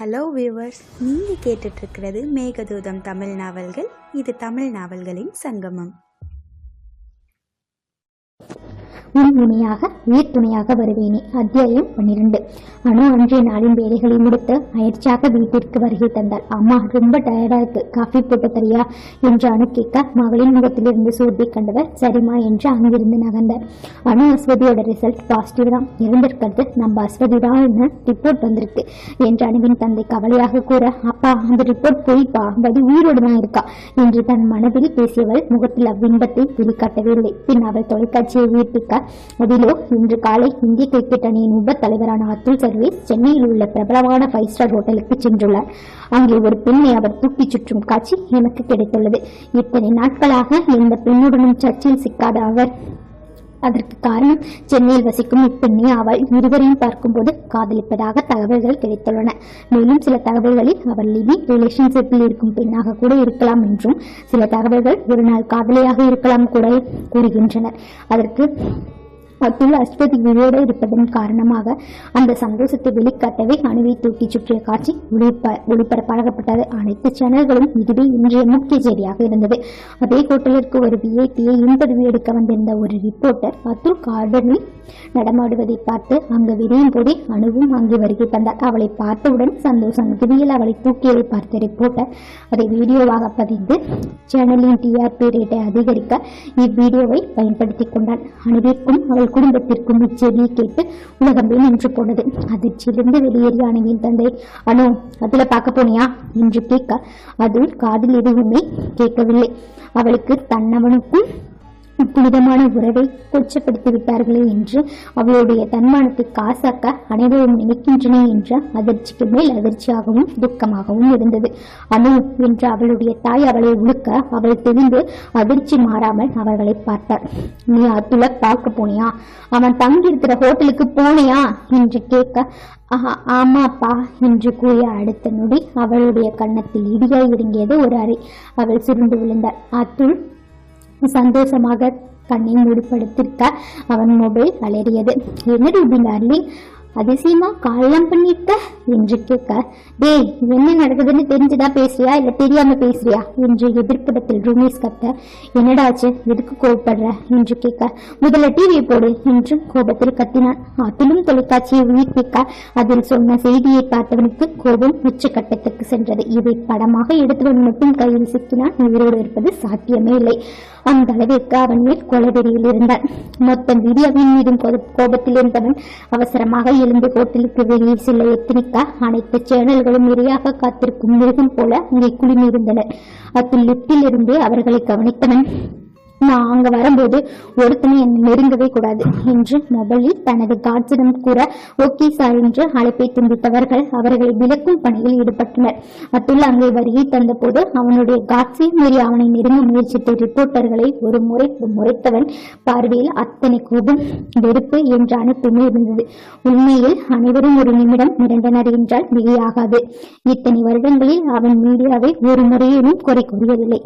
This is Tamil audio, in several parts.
ஹலோ வியூவர்ஸ் நீங்கள் கேட்டுட்ருக்கிறது மேகதூதம் தமிழ் நாவல்கள். இது தமிழ் நாவல்களின் சங்கமம். உன் துணையாக உயிர் துணையாக வருவேனே. அத்தியாயம் பன்னிரண்டு. அணு அன்றைய நாளின் வேலைகளை முடித்து அயற்சியாக வீட்டிற்கு வருகை தந்தாள். அம்மா ரொம்ப டயர்டா இருக்கு. காஃபி போட்டு தரியா என்று அணு கேட்க மகளின் முகத்திலிருந்து சூர்த்தி கண்டவர் சரிமா என்று அங்கிருந்து நகர்ந்தார். அணு அஸ்வதியோட ரிசல்ட் பாசிட்டிவ் தான். இருந்திருக்கிறது. நம்ம அஸ்வதி தான் ரிப்போர்ட் வந்திருக்கு என்று அணுவின் தந்தை கவலையாக கூற அப்பா அந்த ரிப்போர்ட் போய்ப்பா. பதி உயிரோடு தான் இருக்கா? என்று தன் மனதில் பேசியவள் முகத்தில் அவ்வின்பத்தை வெளிக்காட்டவில்லை பின் அவள் தொலைக்காட்சியை உயிர்ப்பிக்க அதிலோ இன்று காலை இந்திய கிரிக்கெட் அணியின் உப தலைவரான அத்துல் சர்வீஸ் சென்னையில் உள்ள பிரபலமான ஃபைவ் ஸ்டார் ஹோட்டலுக்கு சென்றுள்ளார். அங்கே ஒரு பெண்ணை அவர் தூக்கிச் சுற்றும் காட்சி எனக்கு கிடைத்துள்ளது. இத்தனை நாட்களாக எந்த பெண்ணுடனும் சர்ச்சையில் சிக்காத அவர் அதற்கு காரணம் சென்னையில் வசிக்கும் இப்பெண்ணை அவள் இருவரையும் பார்க்கும்போது காதலிப்பதாக தகவல்கள் கிடைத்துள்ளன. மேலும் சில தகவல்களில் அவர் லிவிங் ரிலேஷன்ஷிப்பில் இருக்கும் பெண்ணாக கூட இருக்கலாம் என்றும் சில தகவல்கள் ஒரு நாள் காதலியாக இருக்கலாம் கூட கூறுகின்றனர். அதற்கு அத்துள் அஸ்வதி உயிரோடு இருப்பதன் காரணமாக அந்த சந்தோஷத்தை வெளிக்காட்டவே அணுவை தூக்கி சுற்றிய காட்சி ஒளிப ஒளிபரப்பாகப்பட்டது அனைத்து சேனல்களும் இதுவே இன்றைய முக்கிய செய்தியாக இருந்தது. அதே ஹோட்டலிற்கு ஒரு விஐபியை இன்டர்வியூ எடுக்க வந்திருந்த ஒரு ரிப்போர்ட்டர் அத்துல் கார்டனில் நடமாடுவதை பார்த்து அங்கு விரையும் போதே அணுவும் அங்கு வருகை தந்தார். அவளை பார்த்தவுடன் சந்தோஷம் மிகுதியில் அவளை தூக்கியதை பார்த்த ரிப்போர்ட்டர் அதை வீடியோவாக பதிந்து சேனலின் டிஆர்பி ரேட்டை அதிகரிக்க இவ்வீடியோவை பயன்படுத்திக் கொண்டான். அணுவிற்கும் அவள் குடும்பத்திற்கும் இச்செய்தியை கேட்டு உலகமே நின்று போனது. அதிர்ச்சியிலிருந்து வெளியேறிய அணுவின் தந்தை அனு அதுல பார்க்க போனியா? என்று கேட்க அது காதில் எதுவுமே கேட்கவில்லை. அவளுக்கு தன்னவனுக்கும் புனிதமான உறவை கொச்சப்படுத்தி விட்டார்களே என்று அவளுடைய தன்மானத்தை காசாக்க அனைவரும் நினைக்கின்றனே என்ற அதிர்ச்சிக்கு மேல் அதிர்ச்சியாகவும் துக்கமாகவும் இருந்தது. அனு என்று அவளுடைய தாய் அவளை உழுக்க அவள் தெரிந்து அதிர்ச்சி மாறாமல் அவர்களை பார்த்தார் நீ அத்துல பார்க்க போனியா? அவன் தங்கி இருக்கிற ஹோட்டலுக்கு போனியா? என்று கேட்க ஆமாப்பா என்று கூறிய அடுத்த நொடி அவளுடைய கன்னத்தில் இடியாய் இறங்கியது ஒரு அறை. அவள் சுருண்டு விழுந்தாள். அத்துள் சந்தோஷமாக கண்ணை மூடிப்படுத்திருக்க அவன் மொபைல் அலறியது. என்னடி இப்படி டார்லிங் அதிசயமா காலம் பண்ணிட்ட என்று கேட்க டேய் என்ன நடக்குதுன்னு தெரிஞ்சுதா பேசுறியா? இல்ல தெரியாம பேசுறியா? என்று எதிர்ப்புடத்தில் ரூமேஷ் கத்த என்னடாச்சு எதுக்கு கோபப்படுற என்று கேட்க முதல்ல டிவி போடு என்றும் கோபத்தில் கத்தினான். அதிலும் தொலைக்காட்சியை உயிர்ப்பிக்க அதில் சொன்ன செய்தியை பார்த்தவனுக்கு கோபம் உச்சக்கட்டத்துக்கு சென்றது. இதை படமாக எடுத்தவன் மட்டும் கையில் சிக்கினான். உயிரோடு இருப்பது சாத்தியமே இல்லை. அந்த அளவிற்கு அவன் மேல் கொலவெறியில் இருந்தான். மொத்தம் வீடியோவின் மீதும் கோபத்தில் இருந்தவன் அவசரமாக இருந்து ஹோட்டலுக்கு வெளியே செல்ல எத்தனிக்க அனைத்து சேனல்களும் இரையாக காத்திருக்கும் மிருகம் போல அங்கே குளிர்ந்திருந்தனர் அத்துல் லிப்டில் இருந்து அவர்களை கவனித்தவன் நான் அங்க வரும்போது ஒருத்தனை என்னை நெருங்கவே கூடாது என்று மொபைலில் தனது காட்சிடம் கூற ஓகே சார் என்று அழைப்பை துண்டித்தவர்கள் அவர்களை விலக்கும் பணியில் ஈடுபட்டனர். அத்துள்ள அங்கே வருகை தந்தபோது அவனுடைய காட்சி மீறி அவனை நெருங்க முயற்சித்த ரிப்போர்ட்டர்களை ஒரு முறை முறைத்தவன் பார்வையில் அத்தனை கோபம் வெறுப்பு என்ற அனுப்புமே இருந்தது. உண்மையில் அனைவரும் ஒரு நிமிடம் மிரண்டனர் என்றால் மிகையாகாது. இத்தனை வருடங்களில் அவன் மீடியாவை ஒரு முறையிலும் குறை கூறியதில்லை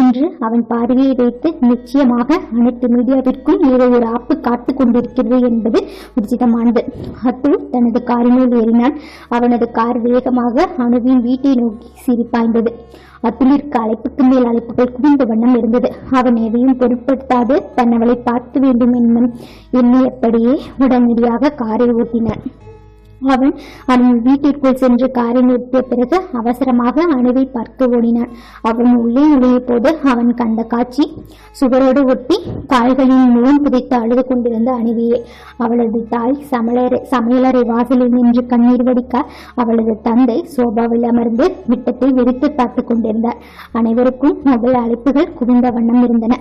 இன்று அவன் பார்வையை வைத்து நிச்சயமாக அனைத்து மீடியாவிற்கும் ஏதோ ஒரு ஆப்பு காத்து கொண்டிருக்கிறது என்பது உச்சிதமானது. அத்துல் தனது காரினுள் ஏறினான். அவனது கார் வேகமாக அணுவின் வீட்டை நோக்கி சிரிப்பாய்ந்தது. அத்துலிற்கு அழைப்புக்கு மேல் அழைப்புகள் குவிந்த வண்ணம் இருந்தது. அவன் எதையும் பொருட்படுத்தாது தன்னவளை பார்க்க வேண்டும் என்னும் எண்ணியபடியே உடனடியாக காரை ஓட்டினான். அவன் அவன் வீட்டிற்குள் சென்று காரை நிறுத்திய பிறகு அவசரமாக அணுவை பார்த்து ஓடினான். அவன் உள்ளே நுழைய போது அவன் கண்ட காட்சி சுவரோடு ஒட்டி கால்களின் மூலம் புதைத்து அழுது கொண்டிருந்த அணுவியே. அவளது தாய் சமையலறை சமையலறை வாசலில் நின்று கண்ணீர் வடிக்க அவளது தந்தை சோபாவில் அமர்ந்து விட்டத்தை வெறித்து பார்த்து கொண்டிருந்தார். அனைவருக்கும் மொபைல் அழைப்புகள் குவிந்த வண்ணம் இருந்தன.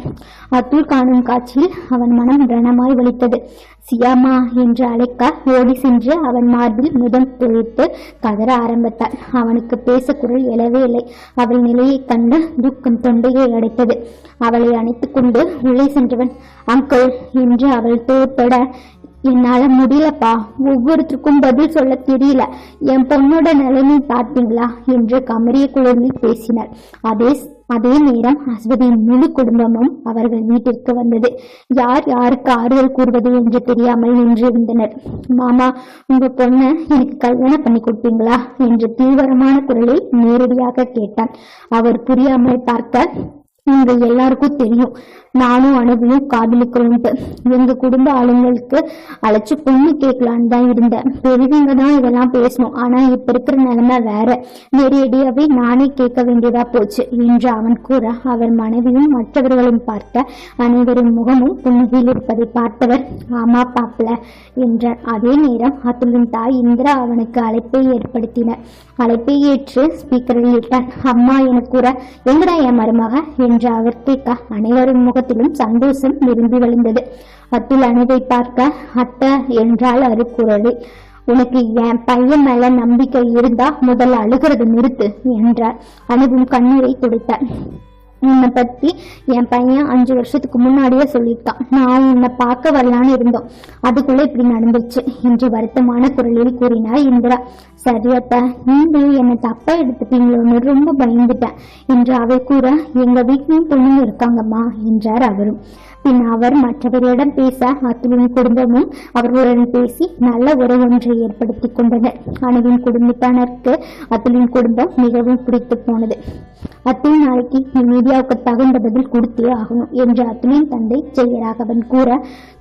அத்துள் காணும் காட்சியில் அவன் மனம் ரணமாய் வலித்தது. சியாமா என்று அழைக்க ஓடி சென்று அவன் மார்பில் முதம் துளைத்து கதற ஆரம்பித்தாள். அவனுக்கு பேச குரல் எழவே இல்லை. அவள் நிலையை கண்டு துக்கம் தொண்டையை அடைத்தது. அவளை அணைத்துக் கொண்டு உள்ளே சென்றவன் அங்கிள் என்று அவள் தோற்பட என்னால முடியலப்பா. ஒவ்வொருத்தருக்கும் பதில் சொல்ல தெரியல. என் பொண்ணோட நிலைமை பார்த்தீங்களா என்று கமரிய குழந்தை பேசினார் அதே அதே நேரம் அஸ்வதியின் முழு குடும்பமும் அவர்கள் வீட்டிற்கு வந்தது. யார் யாருக்கு ஆறுதல் கூறுவது என்று தெரியாமல் நின்றிருந்தனர். மாமா உங்க பொண்ணை எனக்கு கல்யாணம் பண்ணி கொடுப்பீங்களா? என்று தீவிரமான குரலில் நேரடியாக கேட்டான். அவர் புரியாமல் பார்க்க உங்க எல்லாருக்கும் தெரியும். நானும் அனுபவியும் காதலிக்கிறோன்ட்டு எங்க குடும்ப ஆளுங்களுக்கு அழைச்சு பொண்ணு கேட்கலான்னு தான் இருந்தேன். பெரியவங்க தான் இதெல்லாம் பேசணும். ஆனா இப்ப இருக்கிற நிலைமை வேற. நேரடியாவே நானே கேட்க வேண்டியதா போச்சு என்று அவன் கூற அவர் மனைவியும் மற்றவர்களும் பார்த்த அனைவரின் முகமும் புன்னகையில் இருப்பதை பார்த்தவர் ஆமா பாப்பல என்றார். அதே நேரம் அத்துலின் தாய் இந்திரா அவனுக்கு அழைப்பை ஏற்படுத்தினர். அழைப்பை ஏற்று ஸ்பீக்கரில் இட்டான். அம்மா என கூற எங்கடா என் மருமக? என்று அவர் கேட்க அனைவரின் முகத்திலும் சந்தோஷம் விரும்பி வழிந்தது. அத்துல் அணுவை பார்க்க அத்தை என்றால் அருக்குறளி உனக்கு என் பையன் மேல நம்பிக்கை இருந்தா முதல்ல அழுகிறது நிறுத்து என்றார் அனுவும் கண்ணீரை துடைத்தார் உன்னை பத்தி என் பையன் அஞ்சு வருஷத்துக்கு முன்னாடியே சொல்லியிருக்கான் நான் உன்னை பார்க்க வரலான்னு இருந்தோம். அதுக்குள்ள இப்படி நடந்துச்சு என்று வருத்தமான குரலில் கூறினார் இந்திரா. சரியத்தா நீங்களும் என்னை தப்பா எடுத்துப்பீங்களோன்னு ரொம்ப பயந்துட்டேன் என்று அவை கூற எங்க வீட்லயும் பொண்ணுங்க இருக்காங்கம்மா என்றார் அவரும். பின் அவர் மற்றவர்களிடம் பேச அத்துவின் குடும்பமும் அவர்களுடன் பேசி நல்ல உறவு ஒன்றை ஏற்படுத்தி கொண்டனர். அணுவின் குடும்பத்தினருக்கு அத்துலின் குடும்பம் மிகவும் பிடித்து போனது. அத்துல் நாளைக்கு நீ மீடியாவுக்கு தகுந்த பதில் கொடுத்தே ஆகணும் என்று அத்துலின் தந்தை ஜெயராகவன் கூற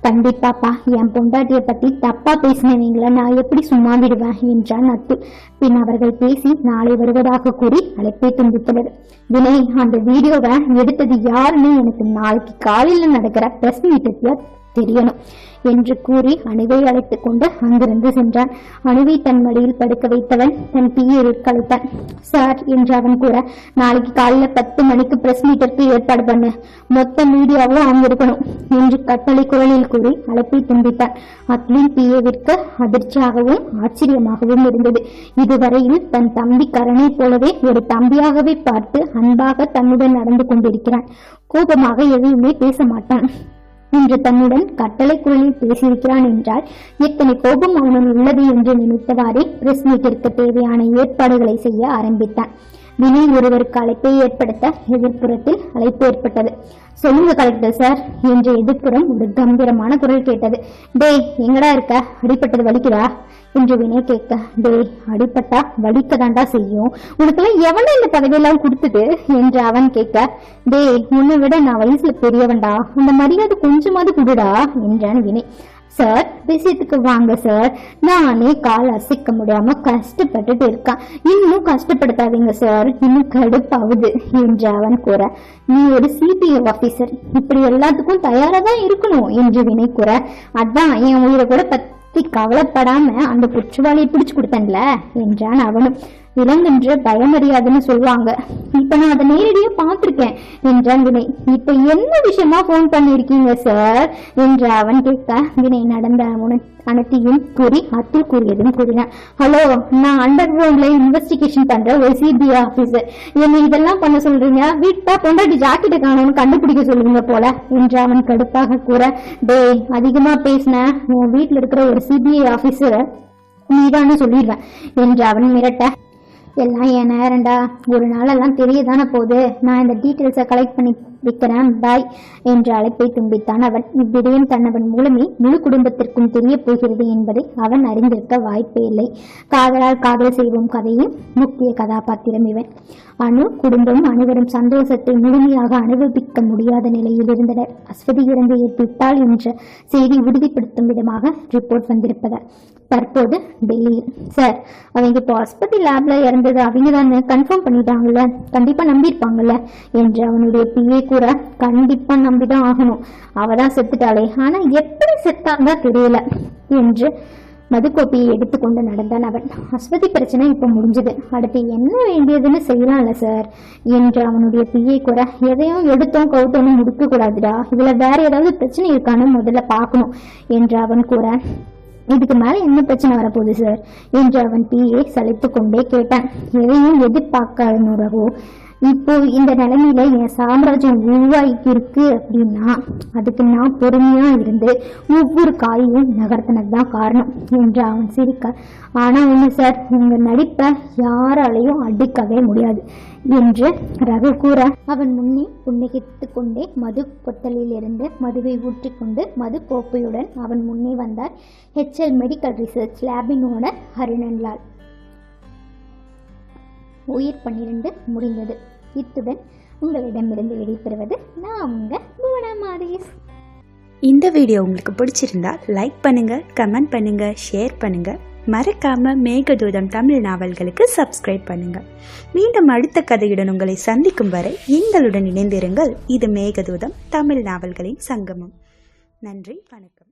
கண்டிப்பாப்பா என் பொண்டாட்டியை பத்தி தப்பா பேசினவங்கள நான் எப்படி சும்மா விடுவேன்? என்றான் அத்து. அத்துல் பின் அவர்கள் பேசி நாளை வருவதாக கூறி அழைப்பை துண்டித்தனர் வினய் அந்த வீடியோவை எடுத்தது யாருன்னு எனக்கு நாளைக்கு காலையில் நடக்கிற பிரஸ் மீட்டத்துல தெரியணும் என்று கூறி அணுவை அழைத்துக் கொண்டு அங்கிருந்து சென்றான். அணுவை தன் மடியில் படுக்க வைத்தவன் தன் தீயை கலைத்தான் சார் என்று அவன் கூற நாளைக்கு காலையில பத்து மணிக்கு பிரஸ் மீட்டருக்கு ஏற்பாடு பண்ணு. மொத்த மீடியாவும் அங்க இருக்கணும் என்று கட்டளை குரலில் கூறி அழைப்பை துண்டித்தான். அத்லின் பிஏவிற்கு அதிர்ச்சியாகவும் ஆச்சரியமாகவும் இருந்தது. இதுவரையில் தன் தம்பி கரணை போலவே ஒரு தம்பியாகவே பார்த்து அன்பாக தன்னுடன் நடந்து கொண்டிருக்கிறான். கோபமாக எதையுமே பேச மாட்டான். இன்று தன்னுடன் கட்டளை குரலில் பேசியிருக்கிறான் என்றால் எத்தனை கோபம் அவனுள் உள்ளது என்று நினைத்தவாறே பிரஸ் மீட்டிற்கு தேவையான ஏற்பாடுகளை செய்ய ஆரம்பித்தான். வினய் ஒருவருக்கு அழைப்பை ஏற்படுத்த எதிர்ப்புறத்தில் அழைப்பு ஏற்பட்டது. சொல்லுங்க கலெக்டர் சார் என்று எதிர்ப்புறம் ஒரு கம்பீரமான குரல் கேட்டது. டேய் எங்கடா இருக்க? அடிப்பட்டது வலிக்குதா? என்று வினய் கேட்க டேய் அடிப்பட்டா வலிக்கதாண்டா செய்யும். உனக்கெல்லாம் எவன இந்த பதவியெல்லாம் கொடுத்தது? என்று அவன் கேட்க டேய் உன்னை விட நான் வயசுல பெரியவன்டா. அந்த மரியாதை கொஞ்சமாவது குடுடா என்றான் வினய் சார் விஷயத்துக்கு வாங்க சார் நானே கால் அசைக்க முடியாம கஷ்டப்பட்டுட்டு இருக்கான் இன்னும் கஷ்டப்படுத்தாதீங்க சார் இன்னும் கடுப்பாகுது என்று அவன் கூற. நீ ஒரு சிபிஐ ஆபீசர் இப்படி எல்லாத்துக்கும் தயாரா தான் இருக்கணும் என்று வினை கூற. அதான் என் உயிரை கூட பத்தி கவலைப்படாம அந்த குற்றவாளியை பிடிச்சு கொடுத்தன்ல என்றான் அவனும். விலங்குன்ற பயமறியாதுன்னு சொல்லுவாங்க. இப்ப நான் அதை நேரடியா பார்த்திருக்கேன் என்றான் வினய். இப்ப என்ன விஷயமா போன் பண்ணிருக்கீங்க சார் என்று அவன் கேட்க வினை நடந்த உன- அனைத்தையும் கூறி அத்துல் கூறியதும் கூறினான் ஹலோ நான் அண்டர் கிரவுண்ட்ல இன்வெஸ்டிகேஷன் பண்ற ஒரு சிபிஐ ஆபீசர் என்னை இதெல்லாம் பண்ண சொல்றீங்க? வீட்டா பொண்டாட்டி ஜாக்கெட்டை காணோம்னு கண்டுபிடிக்க சொல்லுவீங்க போல என்று அவன் கடுப்பாக கூற டேய் அதிகமா பேசின உன் வீட்டுல இருக்கிற ஒரு சிபிஐ ஆபீசர் நீதான்னு சொல்லிடுவேன் என்று அவன் மிரட்ட எல்லாம் என் நேரம்டா? ஒரு நாளெல்லாம் தெரியதானே போகுது. நான் இந்த டீட்டெயில்ஸை கலெக்ட் பண்ணி விக்ரம் பாய் என்ற அழைப்பை தும்பித்தான் அவன். இவ்விடயம் தன்னவன் மூலமே முழு குடும்பத்திற்கும் தெரிய போகிறது என்பதை அவன் அறிந்திருக்க வாய்ப்பே இல்லை. காதலால் காதல் செய்வோம் கதையின் முக்கிய கதாபாத்திரம் இவன். அணு குடும்பம் அனைவரும் சந்தோஷத்தை முழுமையாக அனுபவிக்க முடியாத நிலையில் இருந்தனர். அஸ்வதி இறந்து ஏற்பிட்டால் என்ற செய்தி உறுதிப்படுத்தும் விதமாக ரிப்போர்ட் வந்திருப்பதால் தற்போது டெல்லியில். சார் அவங்க இப்போ ஆஸ்பத்திரி லேப்ல இறந்தது அவங்க தான் கன்ஃபார்ம் பண்ணிட்டாங்கல்ல? கண்டிப்பா நம்பியிருப்பாங்கல்ல? என்று அவனுடைய பிஏ கூற கண்டிப்பா நம்பிதான் ஆகணும். அவ தான் செத்துட்டாளே. ஆனா எப்படி செத்தாங்க தெரியல என்று மதுக்கோப்பையை எடுத்துக்கொண்டு நடந்தான் அவன். அஸ்வதி பிரச்சனை இப்ப முடிஞ்சது. அடுத்து என்ன வேண்டியதுன்னு செய்யலாம்ல சார் என்று அவனுடைய பிஏ கூற எதையும் எடுத்தோம் கவுத்தோன்னு முடிக்க கூடாதுடா. இதுல வேற ஏதாவது பிரச்சனை இருக்கான்னு முதல்ல பார்க்கணும் என்று அவன் கூற. இதுக்கு மேல என்ன பிரச்சனை வரப்போகுது சார் என்று அவன் பிஏ சலித்து கொண்டே கேட்டான். எதையும் எதிர்பார்க்காத இப்போ இந்த நிலைமையில என் சாம்ராஜ்யம் உருவாக்கி இருக்கு அப்படின்னா அதுக்கு நான் பொறுமையா இருந்து ஒவ்வொரு காயையும் நகர்த்தினது தான் காரணம் என்று அவன் சிரிக்க. ஆனா ஒண்ணு சார் உங்க நடிப்பை யாராலையும் அடிக்கவே முடியாது என்று ரகு கூற அவன் முன்னே புன்னகித்து கொண்டே மது பொத்தலிலிருந்து மதுவை ஊற்றிக்கொண்டு மது கோப்பையுடன் அவன் முன்னே வந்தார். ஹெச்எல் மெடிக்கல் ரிசர்ச் லேபினோட ஹரிணன்லால். உயிர் பன்னிரண்டு முடிந்தது. இத்துடன் உங்களிடமிருந்து விடைபெறுவது நான் உங்க புவனா மாதேஷ் இந்த வீடியோ உங்களுக்கு பிடிச்சிருந்தா லைக் பண்ணுங்க கமெண்ட் பண்ணுங்க ஷேர் பண்ணுங்க. மறக்காம மேகதூதம் தமிழ் நாவல்களுக்கு சப்ஸ்கிரைப் பண்ணுங்க. மீண்டும் அடுத்த கதையுடன் உங்களை சந்திக்கும் வரை எங்களுடன் இணைந்திருங்கள். இது மேகதூதம் தமிழ் நாவல்களின் சங்கமம். நன்றி வணக்கம்.